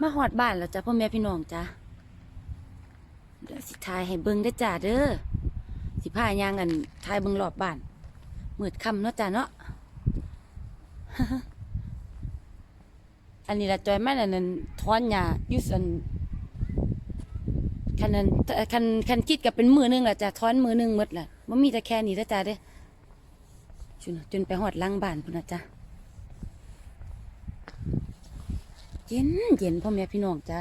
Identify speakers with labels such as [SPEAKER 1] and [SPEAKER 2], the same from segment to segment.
[SPEAKER 1] มาหอดบ้านแล้วจ้ะพ่อแม่พี่น้องจ้ะเดี๋ยวสิทายให้เบิ่งได้จ้าเด้อสิพายางอันทายเบิ่งรอบบ้านมืดค่ำเนาะจ้ะเนาะอันนี้ละจอยแม่นอันนั้นถอนหญ้าอยู่สันคันนั้นคันคันคิดกับเป็นมือหนึงละจ้ะถอนมือหนึงหมดละบ่มีแต่แค่นี้เด้อจ้าเด้อจนจนไปหอดหลังบ้านพุ่นนะจ้ะ เย็นเย็นพ่อแม่พี่น้องจ้า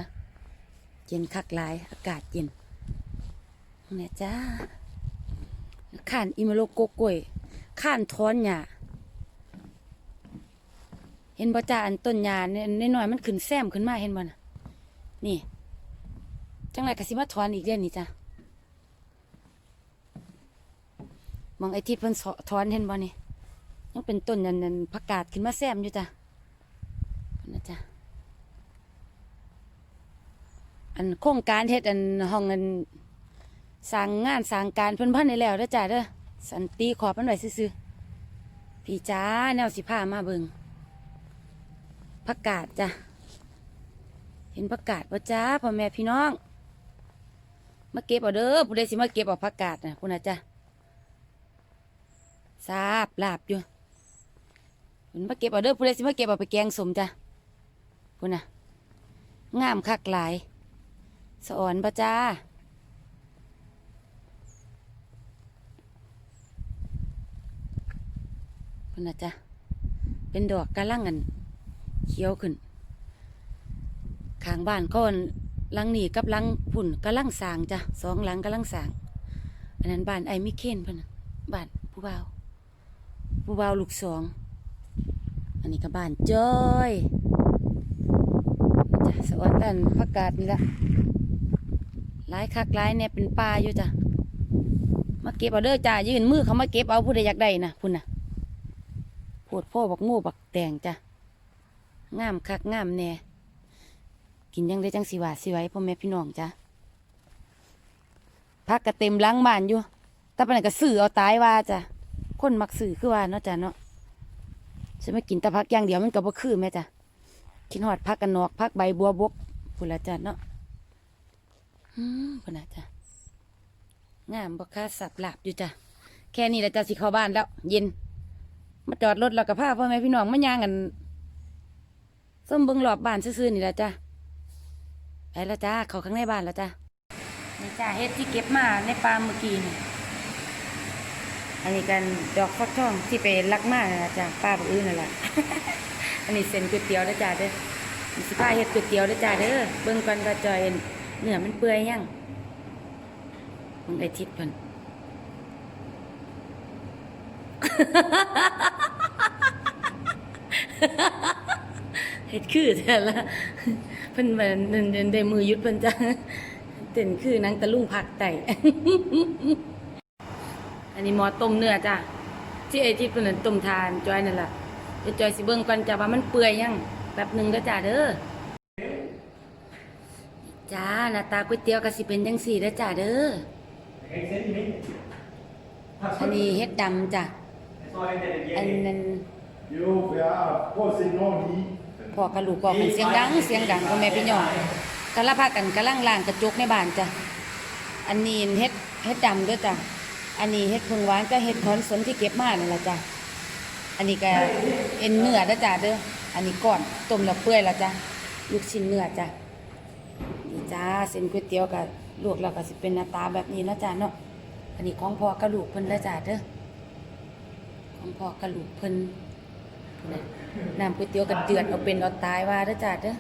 [SPEAKER 1] เย็นคักหลาย อากาศเย็นเนี่ยจ้าข้านอิมโลโกโกยข้านท้อนหญ้าเห็นบ่จ้าอันต้นหญ้าเนี่ยน้อยมันขึ้นแซมขึ้นมาเห็นบ่น่ะ นี่ จังไรกสิมาถอนอีกเดือนนี้จ้ะมองไอ้ที่เพิ่นถอนเห็นบ่นี่ยังเป็นต้นนันนันผักกาดขึ้นมาแซมอยู่จ้ะนะจ้ะ อันโครงการเฮ็ดอันห้องอันสร้างงานสร้างการเพิ่นพันได้แล้วเด้อจ้าเด้อสันติขอบมันไว้ซื่อๆพี่จ้าแนวสิพามาเบิงผักกาดจ้ะเห็นผักกาดบ่จ้าพ่อแม่พี่น้องมาเก็บเอาเด้อผู้ใดสิมาเก็บเอาผักกาดนะพุ่นน่ะจ้ะทราบลาบอยู่เพิ่นมาเก็บเอาเด้อผู้ใดสิมาเก็บเอาไปแกงสมจ้ะพุ่นน่ะงามคักหลาย สอนปะจ้าคุณนะจ๊ะเป็นดอกกระลังอันเขียวขึ้นข้างบ้านก็หลังหนีกับลังพุ่นกระลังสางจ้ะสองหลังกระลังสางอันนั้นบ้านไอ้มิเคนเพิ่นบ้านผู้บ่าวผู้บ่าวลูกสอง อันนี้ก็บ้านจ้อยจ้ะสอนตันพักกาดนี่ละ หลายคักหลายเนี่ยเป็นปลาอยู่จ้ะมาเก็บเอาเด้อจ้ายื่นมือเขามาเก็บเอาผู้ใดอยากได้นะพุ่นนะโพดพ่อบักง่บักแตงจ้ะงามคักงามแน่กินยังได้จังสิว่าสิไว้พ่อแม่พี่น้องจ้ะพักกระเต็มล้างบ้านอยู่แต่ปานนันก็สื่อเอาตายว่าจ้ะคนมักสื่อคือว่าเนาะจ้ะเนาะฉันไม่กินแต่พักอย่างเดียวมันก็บ่คือแม่จ้ะกินหอดพักกันนอกพักใบบัวบกพุ่นละจ้ะเนาะ อืมพนนะจ้ะงามบ่ค่าสับหลาบอยู่จ้ะ แค่นี้แหละจ้ะสิเข้าบ้านแล้ว เย็น มาจอดรถแล้วกับพาพ่อแม่พี่น้องมาย่างกันส้มเบิงรอบบ้านซื่อๆนี่แหละจ้ะไปแล้วจ้าเขาข้างในบ้านแล้วจ้ะนี่จ้าเฮ็ดที่เก็บมาในปาล์มเมื่อกี้นี่อันนี้กันดอกฟักทองที่ไปลักมานั่นล่ะจ้ะป้าบอกอื่นนั่นแหละอันนี้เส้นก๋วยเตี๋ยวนะจ้าเด้อสิพาเฮ็ดก๋วยเตี๋ยวนะจ้าเด้อเบิ่งก่อนว่าจอย เนื้อมันเปื่อยยังมึงไอทิศเพิ่นเฮ็ดคือแต่ละเพิ่นมันเดินเดินได้มือยุดเพิ่นจ้ะเต้นคือนางตะลุงผักไตอันนี้หมอต้มเนื้อจ้ะที่ไอทิศเพิ่นต้มทานจอยนั่นล่ะจอยสิเบิ่งก่อนจ้ะว่ามันเปื่อยยังแป๊บหนึงเด้อจ้ะเด้อ จ้าหน้าตาก๋วยเตี๋ยวก็สิเป็นจังซี่เด้อจ้ะเด้ออันนี้เฮ็ดดำจ้ะอันนั้น
[SPEAKER 2] Jo, ja, påse någon hit.
[SPEAKER 1] พอกระลูกบอกกันเสียงดัง เสียงดังพ่อแม่พี่น้องกะละพากันกะล่างล่างกระจกในบ้านจ้ะอันนี้เฮ็ดเฮ็ดดำเด้วยจ้ะอันนี้เฮ็ดพึ่งหวานก็เฮ็ดคอนสนที่เก็บมานั่นล่ะจ้ะอันนี้ก็เอ็นเนื้อเด้อจ้ะเด้ออันนี้ก้อนต้มแล้วเปื่อยแล้วจ้ะลูกชิ้นเนื้อจ้ะนี่ จ้าเส้นก๋วยเตี๋ยวก็ลวกแล้วก็สิเป็นหน้าตาแบบนี้นะจ้ะเนาะอันนี้ของพ่อกระลูกเพิ่นเด้อจ้ะเด้อของพ่อกระลูกเพิ่นน้ำก๋วยเตี๋ยวกับเดือดเอาเป็นเอาตายว่าเด้อจ้าเด้อ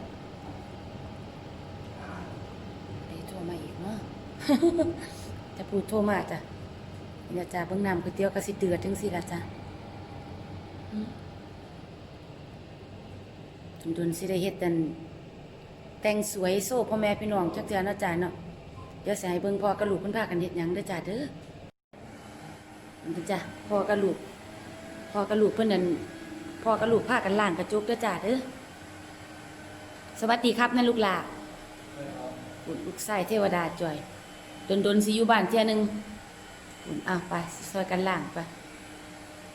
[SPEAKER 1] ไอ้โทรมาอีกเนาะจะพูดโทรมาจ้ะอย่าจ้าเบิ่งน้ำก๋วยเตี๋ยวก็สิเดือดจังสิล่ะจ้ะจุดนสิได้เฮ็ดแต่น แต่งสวยโซ่พ่อแม่พี่น้องจักเทื่อเนาะจ้าเนาะเดี๋ยวสิให้เบิ่งพ่อกับลูกเพิ่นพากันเฮ็ดหยังเด้อจ้าเด้อนี่จ้ะพ่อกับลูกพ่อกับลูกเพิ่นนั่นพ่อกับลูกพากันล่างกระจุกเด้อจ้าเด้อสวัสดีครับนั่นลูกหลาบุญลูกไส้เทวดาจอยดนดนสิอยู่บ้านเที่ยหนึงบุญอ้าวไปซอยกันล่างไป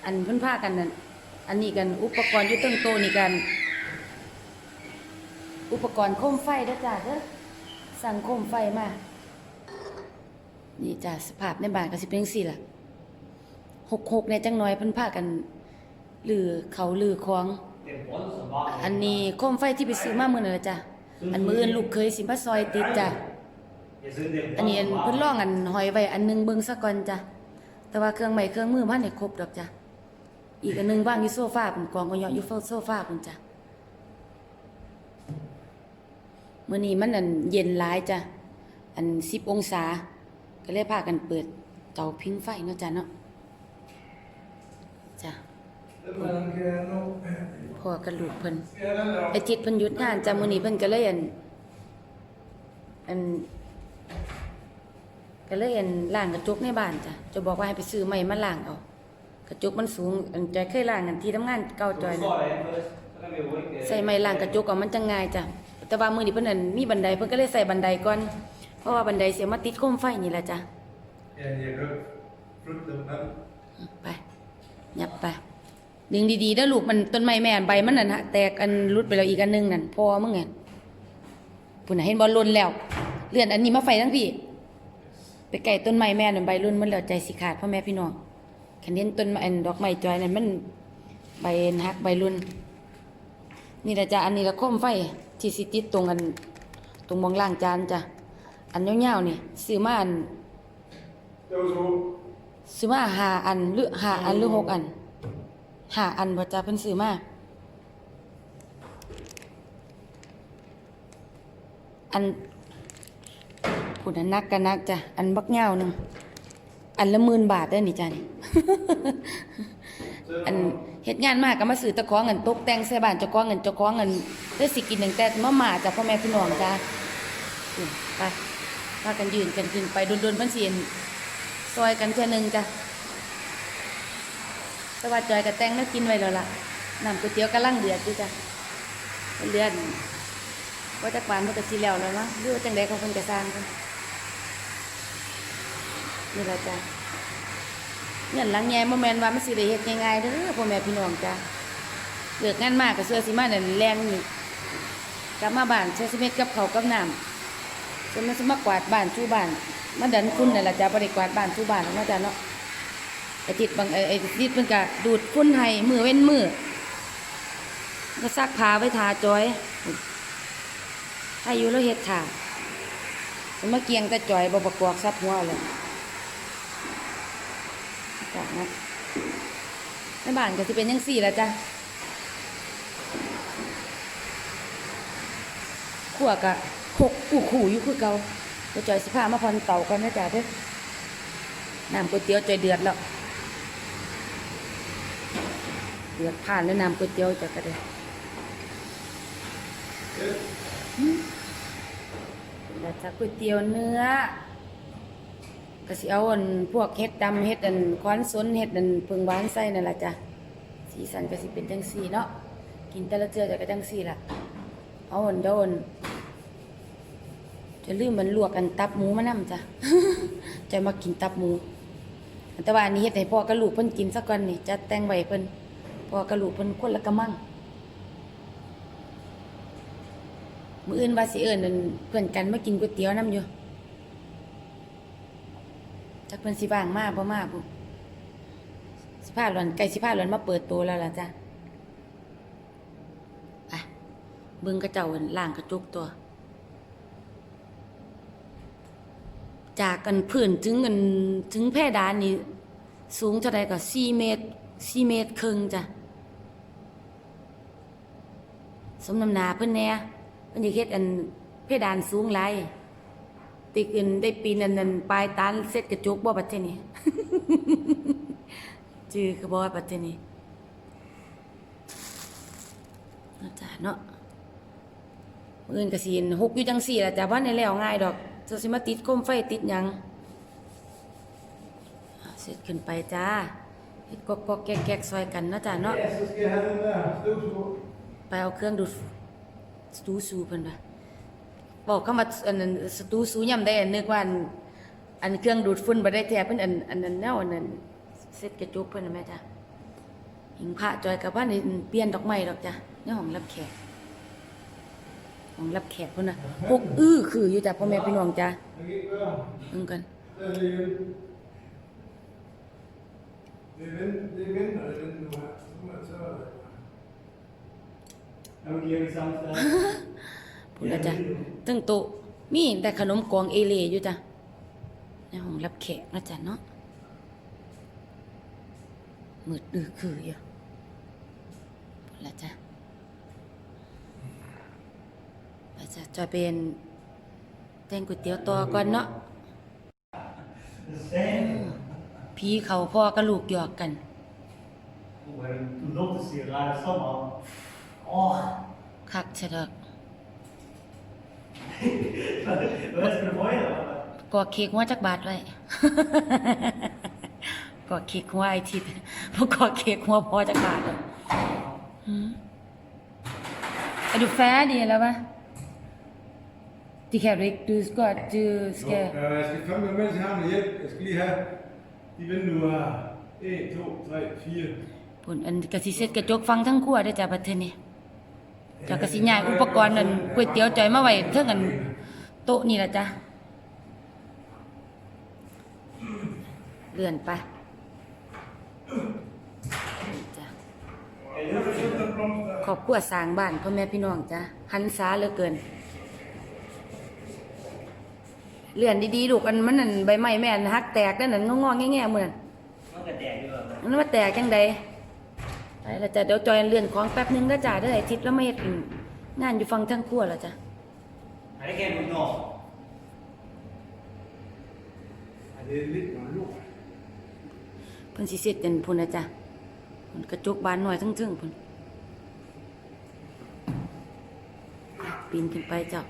[SPEAKER 1] อันเพิ่นพากันนั่นอันนี้กันอุปกรณ์อยู่ตั้งโตนี่กัน อุปกรณ์โคมไฟด้อจ้าเด้อสั่งโคมไฟมา นี่จ้าสภาพในบ้านก็สิเป็นจังซี่ล่ะหกหกเนี่ยจังน้อยเพิ่นพากันลือเขาลือของ อันนี้โคมไฟที่ไปซื้อมามื้อนั่นล่ะจ้ะอันมืออื่นลูกเคยสิมาซอยติดจ้ะอันนี้อันเพิ่นลองอันหอยไว้อันหนึงเบิ่งซะก่อนจ้ะแต่ว่าเครื่องไม้เครื่องมือมันได้ครบดอกจ้ะอีกอันหนึงว่างอยู่โซฟาเป็นกองก็เหยาะอยู่โซฟาพุ่นจ้ะ มื้อนี้มันอันเย็นหลายจ้ะ อัน10องศา ก็เลยพากันเปิดเตาพิงไฟเนาะจ้ะเนาะจ้ะพ่อกับลูกเพิ่นไอจิตเพิ่นหยุดงานจ้ะมื้อนี้เพิ่นก็เลยอันอันก็เลยอันล้างกระจกในบ้านจ้ะจะบอกว่าให้ไปซื้อไม้มาล้างเอากระจกมันสูงอันจอยเคยล้างอันที่ทำงานเก่าจอยนะใส่ไม้ล้างกระจกเอามันจังง่ายจ้ะ แต่ว่ามื้อนี้เพิ่นอันมีบันไดเพิ่นก็เลยใส่บันไดก่อน เพราะว่าบันไดเสียมาติดโคมไฟนี่แหละจ้ะ
[SPEAKER 2] Ja, je rukt. Rukt hem wel.
[SPEAKER 1] ไปยับไป ดึงดีๆเด้อลูกมันต้นไม้แม่นใบมันนั่นฮะแตกอันรุดไปแล้วอีกอันหนึงนั่นพอมึงไงปุ่นน่ะเห็นบอลลนแล้ว เลื่อนอันนี้มาไฟทั้งพี่ ไปไก่ต้นไม้แม่นั่นใบรุ่นมันแล้วใจสิขาดพ่อแม่พี่น้องคันเห็นต้นไม้อันดอกไม้จอยนั่นมันใบหักใบรุ่นนี่แหละจ้ะอันนี้ละโคมไฟ ที่สิติดตรงอันตรงมองล่างจานจ้ะอันยาวๆนี่ซื้อมาอันซื้อมาหาอันหรือหาอันหรือหกอันหาอันบ่จ้าเพิ่นซื้อมาอันพูดอันนักกันนักจ้ะอันบักเงาหนึ่งอันละหมื่นบาทเด้อนี่จ้ะนี่อัน เฮ็ดงานมากก็มาซื้อตะของเงินตกแต่งใส่บ้านเจ้าของเงินเจ้าของเงินเด้สิกินตั้งแต่มาม่าจ้ะพ่อแม่พี่น้องจ้ะอืมไปพากันยืนกันขึ้นไปโดนๆเพิ่นสิเห็นซอยกันเท่ยหนึงจ้ะแต่ว่าจอยกับแตงแล้วกินไว้แล้วล่ะน้ำก๋วยเตี๋ยวกำลังเดือดอยู่จ้ะเดือดว่าจักวานมันก็สิแล้วแล้วเนาะหรือว่าจังใดเขาเพิ่นก็สร้างกันนี่แหละจ้ะ เงินหลังแย่บ่แมนว่ามันสิได้เฮ็ดง่ายๆเด้อพ่อแม่พี่น้องจ้ะเลิกงานมากก็เสื้อสิมาเนั่นแรงนี่กลับมาบ้านเสื้อสิเม็ดกับเขากับน้ำจนมันสมากวาดบ้านชูบ้านมันดันคุณนั่แหละจ้าบริกวาดบ้านชูบ้านเนาะจ้าเนาะไอติดบางไอ้ไอ้ติดมันก็ดูดฝุ่นให้มือเว้นมือก็ซักผ้าไว้ทาจอยให้อยู่แล้วเฮ็ดถ่ามันมาเกียงแต่จอยบ่ประกอบซับหัวเลย จ้านะในบ้านก็สิเป็นยังสี่ละจ้ะขัวกะหกอู่ขู่อยู่คือเก่าเดี๋ยวจอยสิพามาพอนเต่ากันนะจ๊ะเด้อน้ำก๋วยเตี๋ยวจอยเดือดแล้ว เดือดผ่านแล้วน้ำก๋วยเตี๋ยวจะกระเด้แล้วจะก๋วยเตี๋ยวเนื้อ ก็สิเอาอันพวกเห็ดดำเห็ดอันคอนสนเห็ดอันเพิงหวานใส่นั่นแหละจ้ะสีสันก็สิเป็นจังสีเนาะกินแต่ละเจือจะก็จังสีล่ะ เอาอันโดนจะลืมมันลวกกันตับหมูมานํจ้ะจะมากินตับหมูแต่ว่าอันนี้เฮ็ดให้พ่อกระลูกเพิ่นกินซะก่อนนี่จัดแต่งไว้เพิ่นพ่อกระลูกเพิ่นคนละกระมังมื้ออื่นว่าสิเอิ้นนั่นเพื่อนกันมากินก๋วยเตี๋ยวนํอยู่ จักเพิ่นสิว่างมาบ่มาบ่สิพาหลอนไก่สิพาหลอนมาเปิดโตแล้วล่ะจ้ะอะเบิ่งกระเจ้าอั่นล่างกระจุกตัว จากกันพื้นถึงกันถึงเพดานนี่สูงเท่าใดก็สี่เมตรสี่เมตรครึ่งจ้ะสมน้ำหนาเพิ่นแน่เพิ่นอยากเฮ็ดอันเพดานสูงหลาย ติกอื่นได้ปีนั้นนั้นปลายตานเสร็จกระจกบ่บัดเทนี้จื้อคือบ่บัดเทนี้เนาะจ้ะเนาะมื่ออื่นก็สินหกอยู่จังสี่ละจ้ะว่าในแล้วง่ายดอกจะสิมาติดโคมไฟติดหยังอ่าเสร็จขึ้นไปจ้าเฮ็ดกอกกอกแกกแกกซอยกันเนาะจ้ะเนาะ
[SPEAKER 2] Yes, let's get hem daar. Doe zo.
[SPEAKER 1] ไปเอาเครื่องดูดสตูซูเพิ่นว่า บอกเข้ามาอันนั้นสตูซูย่ำได้อันนึกว่าอันอันเครื่องดูดฝุ่นบ่ได้แท้เพิ่นอันอันนั้นแนวอันนั้นเสร็จกระจุกเพิ่นน่ะแม่จ้ะหิงพระจอยกับว่านี่เปลี่ยนดอกไม้ดอกจ้ะในห้องรับแขกของรับแขกพุ่นน่ะพวกอื้อคืออยู่จ้ะพ่อแม่พี่น้องจ้ะเบิ่งกัน
[SPEAKER 2] Da liegen. Die Wind, die Wind, oder Wind nur. Nur so.
[SPEAKER 3] I'm giving some stuff.
[SPEAKER 1] พุ่นละจ้ะตึงโต๊ะมีแต่ขนมกองเอเลอยู่จ้ะในห้องรับแขกนะจ้ะเนาะมืดอื้อคืออยู่พุ่นละจ้ะไปจ้ะจอยเป็นแต่งก๋วยเตี๋ยวต่อก่อนเนาะ
[SPEAKER 3] The same.
[SPEAKER 1] พี่เขาพ่อกับลูกหยอกกัน
[SPEAKER 3] Well, to notice here, like somehow. Oh,
[SPEAKER 1] คักเฉดอก
[SPEAKER 3] that's the point.
[SPEAKER 1] กอเค้กหัวจักบาทไว้กอเค้กหัวไอทิดพวกกอเค้กหัวพอจักบาทเลยหืมอะดูแฟร์ดีแล้วปะที่แคบเล็กดูสกอตดูส
[SPEAKER 2] So,
[SPEAKER 1] แก
[SPEAKER 2] äh, jeg skal komme med, mens jeg har den hjælp. Jeg skal lige have de vinduer. 1, 2, 3, 4.
[SPEAKER 1] ผลอันกะสิเซ็ตกระจกฟังทั้งครัวได้อจ้าบัดเทอนี้ จากกะสิย้ายอุปกรณ์นั่นก๋วยเตี๋ยวจอยมาไว้เท่ากันโต๊ะนี่ล่ะจ้ะเลื่อนไปจ้ะครอบครัวสร้างบ้านพ่อแม่พี่น้องจ้ะหันษาเหลือเกิน เลื่อนดีๆลูกอันมันนั่นใบไม้แม่นหักแตกนั่นนั่นงอๆแง่ๆเหมือน
[SPEAKER 3] มันก็แตกอยู่แบบ
[SPEAKER 1] มันมาแตกจังใด ไปและจ้ะเดี๋ยวจอยเลื่อนของแป๊บนึงแล้วจ้ะเด้อไอ้ทิศแล้วไม่เฮ็ดงานอยู่ฟังทั้งครัวแล้วจ้ะ
[SPEAKER 3] ไอ้แกมึงนอก
[SPEAKER 2] Ej, det er lidt noget lort.
[SPEAKER 1] เพิ่นสิเสร็จกันพุ่นนะจ้ะมันกระจกบานหน่อยทั้งๆพุ่นปีนขึ้นไปเจ้า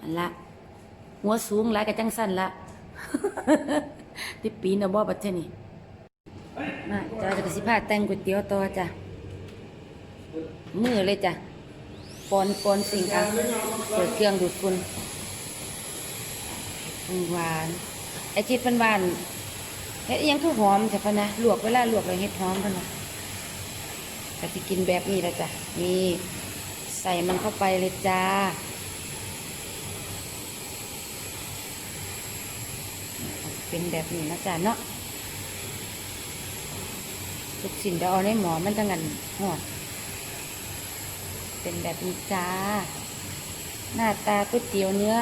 [SPEAKER 1] อันละหัวสูงหลายกระจังสั้นละที่ปีนเอาบ่บัดเทอนี่ มาจ้าจะกระสิพาแต่งก๋วยเตี๋ยวต่อจ้ะมือเลยจ้ะปอนปอนสิ่งอะเปิดเครื่องดูดฝุ่นหวานไอ้ที่เป็นหวานเฮ็ดยังคือหอมจ้ะพะนะลวกเวลาลวกแล้วเฮ็ดหอมพะนะก็สิกินแบบนี้ละจ้ะนี่ใส่มันเข้าไปเลยจ้าเป็นแบบนี้นะจ๊ะเนาะ ลูกชิ้นเดี๋ยวเอาในหมอมันจะงันหอด เป็นแบบนี้จ้า หน้าตาก๋วยเตี๋ยวเนื้อ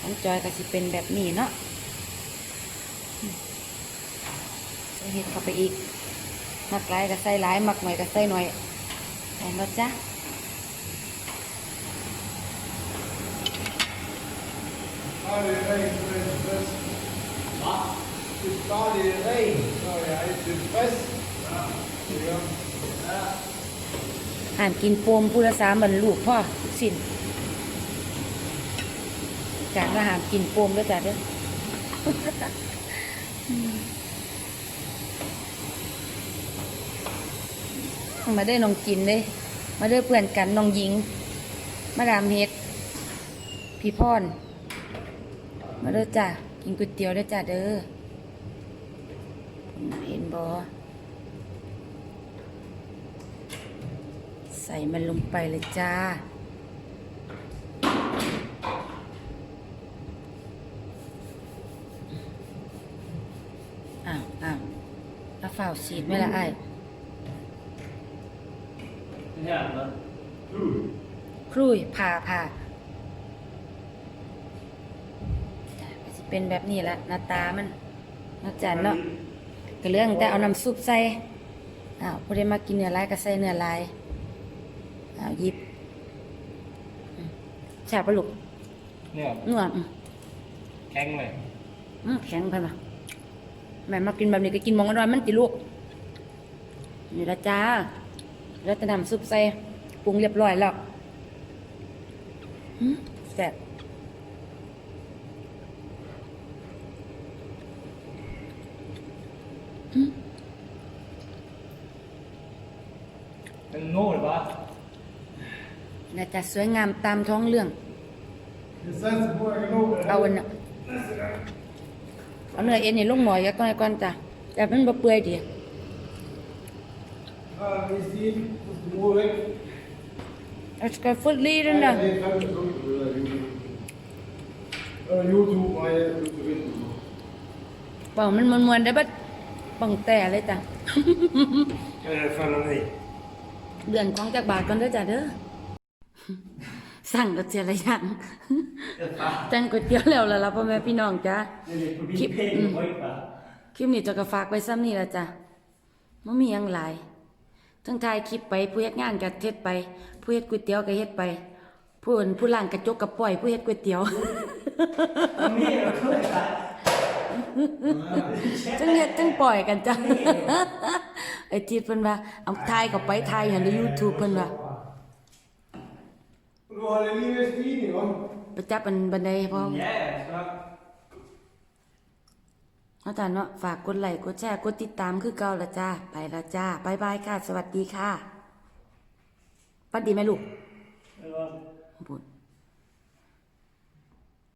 [SPEAKER 1] ของจอยก็สิเป็นแบบนี้เนาะใส่เห็ดเข้าไปอีก มักหลายก็ใส่หลาย มักหน่อยก็ใส่หน่อยใส่แล้วจ้า
[SPEAKER 2] Bare det er rent, det er tilfreds. Hvad? Hvis bare det er อา
[SPEAKER 1] หานกินโฟมพูละสามบรรลูกพ่อสินจานละหามกินโฟมแล้วจ้ะเด้อมาได้น้องกินเลยมาได้เพื่อนกันน้องหญิง มาดามเฮ็ดพี่พรมาเด้อจ้ะกินก๋วยเตี๋ยวเด้จ้ะเด้อ เห็นบอใส่มันลงไปเลยจ้า อ้าวอ้าวแล้วฝ่าวสีดไหม่ละไอ้าย
[SPEAKER 3] เนี่ยมัน
[SPEAKER 1] ครุยผ่าผ่าจ้ะก็สิเป็นแบบนี้ละหน้าตามันเนาะจานเนาะ ก็เรื่องแต่เอาน้ำซุปใส่อ้าวผู้ใดมากินเนื้อลายก็ใส่เนื้อลายอ้าวหยิบอืมแซ่บปะลูก
[SPEAKER 3] เนี่ย
[SPEAKER 1] นัวอืม
[SPEAKER 3] แข็งเลย
[SPEAKER 1] อืมแข็งไปมาแม่มากินแบบนี้ก็กินหมองอร่อยมันติลูกนี่ละจ้าแล้วจะนำซุปใส่ปรุงเรียบร้อยแล้วหืมแซ่บ
[SPEAKER 3] เป็นโง่หรือเปล่า
[SPEAKER 1] น่าจะสวยงามตามท้องเรื่อง
[SPEAKER 2] Det satser på, at jeg kan nå det.
[SPEAKER 1] เอาอันน่ะเอาเนื้อเอ็นนี่ลงหน่อยก็ก่อนจ้ะแต่มันบ่เปื่อยดี
[SPEAKER 2] Ah, hvis de, hvis du bruger væk.
[SPEAKER 1] Jag ska få lite den där.
[SPEAKER 2] Det är fem personer på det där YouTube. Ja, YouTube, vad är YouTube?
[SPEAKER 1] เปล่ามันมวนๆได้บัดปังแต่เลยจ้ะ
[SPEAKER 3] Eller följer ni?
[SPEAKER 1] เดือนของจากบาทก่อนเด้อจ้ะเด้อสั่งก็เสียละอย่างจังก๋วยเตี๋ยวแล้วล่ะล่ะพ่อแม่พี่น้องจ้ะ
[SPEAKER 3] Eller på
[SPEAKER 1] Keep-
[SPEAKER 3] din peng,
[SPEAKER 1] mm.
[SPEAKER 3] vad är det?
[SPEAKER 1] คลิปนี้จะก็ฝากไว้ซ้ำนี่ละจ้ะไม่มีหยังหลายทั้งถ่ายคลิปไปผู้เฮ็ดงานก็เฮ็ดไป ผู้เฮ็ดก๋วยเตี๋ยวก็เฮ็ดไป ผู้อื่นผู้ล้างกระจกก็ปล่อย ผู้เฮ็ดก๋วยเตี๋ยว
[SPEAKER 3] Mer att kunna.
[SPEAKER 1] จังเฮ็ดจังปล่อยกันจ้ะ ไอ้ทีเพิ่นว่าเอาถ่ายก็ไปถ่ายอย่างใน YouTube เพิ่นว่า
[SPEAKER 2] Du har en livets tidning, va?
[SPEAKER 1] ไปจับบันบันไดพร้อม
[SPEAKER 3] Jävlar.
[SPEAKER 1] อาจารย์เนาะฝากกดไลค์กดแชร์กดติดตามคือเก่าละจ้าไปละจ้าบายบายค่ะ สวัสดีค่ะปัดดีไหมลูก
[SPEAKER 3] Det var
[SPEAKER 1] บุญ